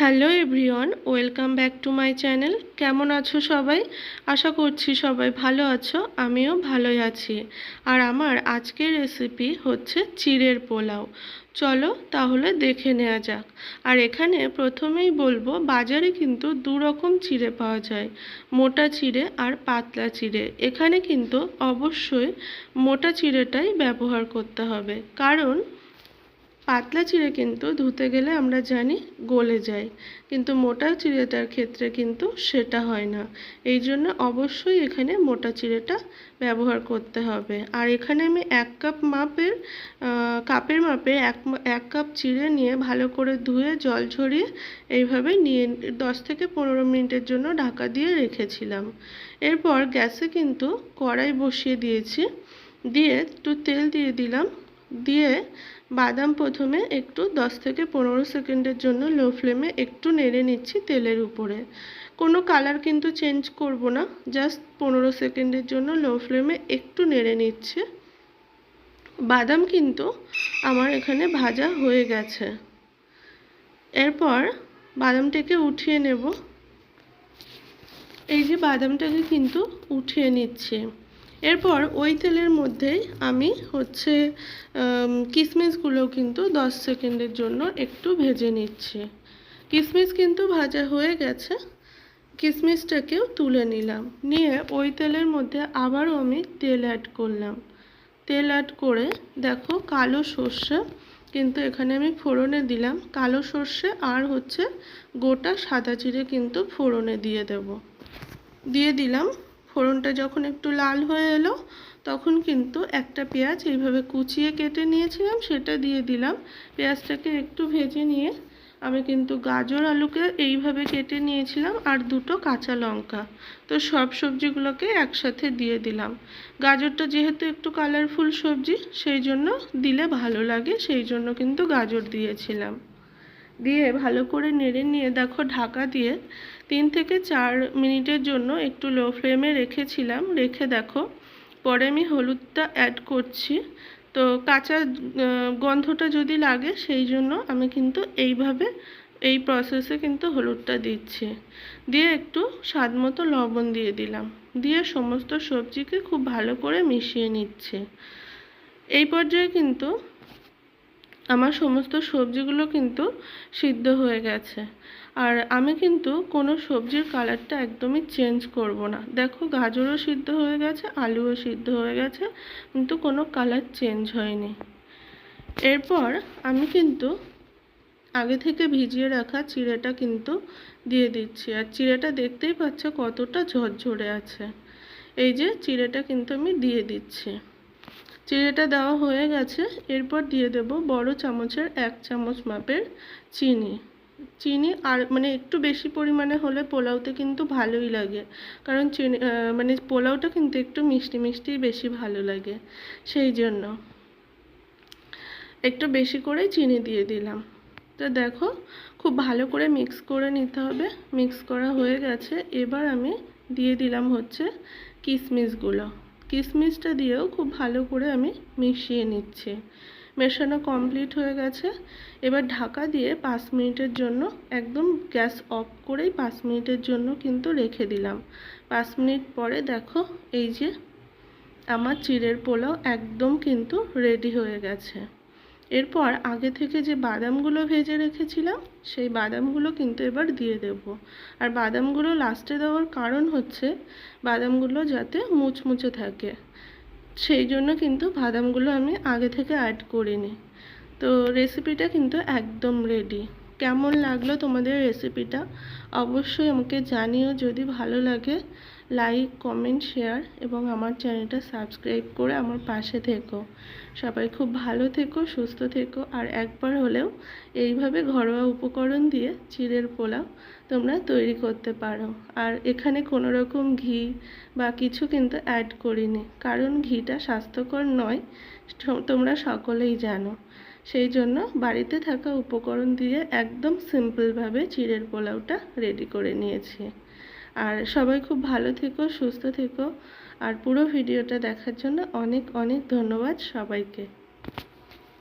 Hello everyone, welcome back to my channel. কেমন আছো সবাই? আশা করছি সবাই ভালো আছো, আমিও ভালোই আছি। আর আমার আজকের রেসিপি হচ্ছে চিড়ের পোলাও। চলো তাহলে দেখে নেওয়া যাক। আর এখানে প্রথমেই বলব, বাজারে কিন্তু দু রকম চিড়ে পাওয়া যায়। মোটা চিড়ে আর পাতলা চিড়ে। এখানে কিন্তু অবশ্যই মোটা চিড়েটাই ব্যবহার করতে হবে। কারণ পাতলা চিড়ে কিন্তু ধুতে গেলে আমরা জানি গলে যায়, কিন্তু মোটা চিড়েটার ক্ষেত্রে কিন্তু সেটা হয় না। এই জন্য অবশ্যই এখানে মোটা চিড়েটা ব্যবহার করতে হবে। আর এখানে আমি এক কাপ মাপের কাপের মাপে এক এক কাপ চিড়ে নিয়ে ভালো করে ধুয়ে, জল ঝরিয়ে এইভাবে নিয়ে দশ থেকে পনেরো মিনিটের জন্য ঢাকা দিয়ে রেখেছিলাম। এরপর গ্যাসে কিন্তু কড়াই বসিয়ে দিয়েছি, দিয়ে একটু তেল দিয়ে দিলাম। দিয়ে বাদাম প্রথমে একটু দশ থেকে পনেরো সেকেন্ডের জন্য লো ফ্লেমে একটু নেড়ে নিচ্ছি তেলের উপরে। কোনো কালার কিন্তু চেঞ্জ করব না জাস্ট পনেরো সেকেন্ডের জন্য লো ফ্লেমে একটু নেড়ে নিচ্ছে। বাদাম কিন্তু আমার এখানে ভাজা হয়ে গেছে। এরপর বাদামটাকে উঠিয়ে নেব। এই যে বাদামটাকে কিন্তু উঠিয়ে নিচ্ছে। এরপর ওই তেলের মধ্যেই আমি হচ্ছে কিশমিশগুলো কিন্তু দশ সেকেন্ডের জন্য একটু ভেজে নিচ্ছি। কিশমিশ কিন্তু ভাজা হয়ে গেছে। কিশমিশটাকেও তুলে নিলাম। নিয়ে ওই তেলের মধ্যে আবারও আমি তেল অ্যাড করলাম। তেল অ্যাড করে দেখো কালো সর্ষে কিন্তু এখানে আমি ফোড়নে দিলাম। কালো সর্ষে আর হচ্ছে গোটা সাদা চিড়ে কিন্তু ফোড়নে দিয়ে দেব। দিয়ে দিলাম ফোড়নটা যখন একটু লাল হয়ে এলো, তখন কিন্তু একটা পেঁয়াজ এইভাবে কুচিয়ে কেটে নিয়েছিলাম, সেটা দিয়ে দিলাম। পেঁয়াজটাকে একটু ভেজে নিয়ে আমি কিন্তু গাজর আলুকে এইভাবে কেটে নিয়েছিলাম আর দুটো কাঁচা লঙ্কা। তো সব সবজিগুলোকে একসাথে দিয়ে দিলাম। গাজরটা যেহেতু একটু কালারফুল সবজি, সেই জন্য দিলে ভালো লাগে, সেই জন্য কিন্তু গাজর দিয়েছিলাম। দিয়ে ভালো করে নেড়ে নিয়ে দেখো ঢাকা দিয়ে তিন থেকে চার মিনিটের জন্য একটু লো ফ্লেমে রেখেছিলাম। রেখে দেখো, পরে আমি হলুদটা অ্যাড করছি। তো কাঁচা গন্ধটা যদি লাগে, সেই জন্য আমি কিন্তু এইভাবে এই প্রসেসে কিন্তু হলুদটা দিচ্ছি। দিয়ে একটু স্বাদ মতো লবণ দিয়ে দিলাম। দিয়ে সমস্ত সবজিকে খুব ভালো করে মিশিয়ে নিচ্ছে। এই পর্যায়ে কিন্তু আমার সমস্ত সবজিগুলো কিন্তু সিদ্ধ হয়ে গেছে। আর আমি কিন্তু কোনো সবজির কালারটা একদমই চেঞ্জ করব না। দেখো, গাজরও সিদ্ধ হয়ে গেছে, আলুও সিদ্ধ হয়ে গেছে, কিন্তু কোনো কালার চেঞ্জ হয়নি। এরপর আমি কিন্তু আগে থেকে ভিজিয়ে রাখা চিড়েটা কিন্তু দিয়ে দিচ্ছি। আর চিড়েটা দেখতেই পাচ্ছ কতটা ঝরঝরে আছে। এই যে চিড়েটা কিন্তু আমি দিয়ে দিচ্ছি। চিড়েটা দেওয়া হয়ে গেছে। এরপর দিয়ে দেব বড় চামচের এক চামচ মাপের চিনি। চিনি আর মানে একটু বেশি পরিমাণে হলে পোলাওতে কিন্তু ভালোই লাগে। কারণ চিনি মানে পোলাওটা কিন্তু একটু মিষ্টি মিষ্টি বেশি ভালো লাগে। সেই জন্য একটু বেশি করেই চিনি দিয়ে দিলাম। তো দেখো, খুব ভালো করে মিক্স করে নিতে হবে। মিক্স করা হয়ে গেছে। এবার আমি দিয়ে দিলাম হচ্ছে কিশমিশগুলো কিশমিশটা দিয়েও খুব ভালো করে আমি মিশিয়ে নিচ্ছি। মেশানো কমপ্লিট হয়ে গেছে। এবার ঢাকা দিয়ে পাঁচ মিনিটের জন্য একদম গ্যাস অফ করেই পাঁচ মিনিটের জন্য কিন্তু রেখে দিলাম। পাঁচ মিনিট পরে দেখো এই যে আমার চিড়ের পোলাও একদম কিন্তু রেডি হয়ে গেছে। এরপর আগে থেকে যে বাদামগুলো ভেজে রেখেছিলাম, সেই বাদামগুলো কিন্তু এবার দিয়ে দেব। আর বাদামগুলো লাস্টে দেওয়ার কারণ হচ্ছে বাদামগুলো যাতে মুচমুচে থাকে। সেই জন্য কিন্তু বাদামগুলো আমি আগে থেকে অ্যাড করিনি। তো রেসিপিটা কিন্তু একদম রেডি কেমন লাগল তোমাদের রেসিপিটা অবশ্যই আমাকে জানিও যদি ভালো লাগে। লাইক কমেন্ট শেয়ার এবং আমার চ্যানেলটা সাবস্ক্রাইব করে আমার পাশে থেকো। সবাই খুব ভালো থেকো, সুস্থ থেকো আর একবার হলেও এইভাবে ঘরোয়া উপকরণ দিয়ে চিড়ের পোলাও তোমরা তৈরি করতে পারো। আর এখানে কোনো রকম ঘি বা কিছু কিন্তু অ্যাড করিনি, কারণ ঘিটা স্বাস্থ্যকর নয় তোমরা সকলেই জানো। সেই জন্য বাড়িতে থাকা উপকরণ দিয়ে একদম সিম্পলভাবে চিড়ের পোলাওটা রেডি করে নিয়েছি। আর সবাই খুব ভালো থেকো, সুস্থ থেকো। আর পুরো ভিডিওটা দেখার জন্য অনেক অনেক ধন্যবাদ সবাইকে।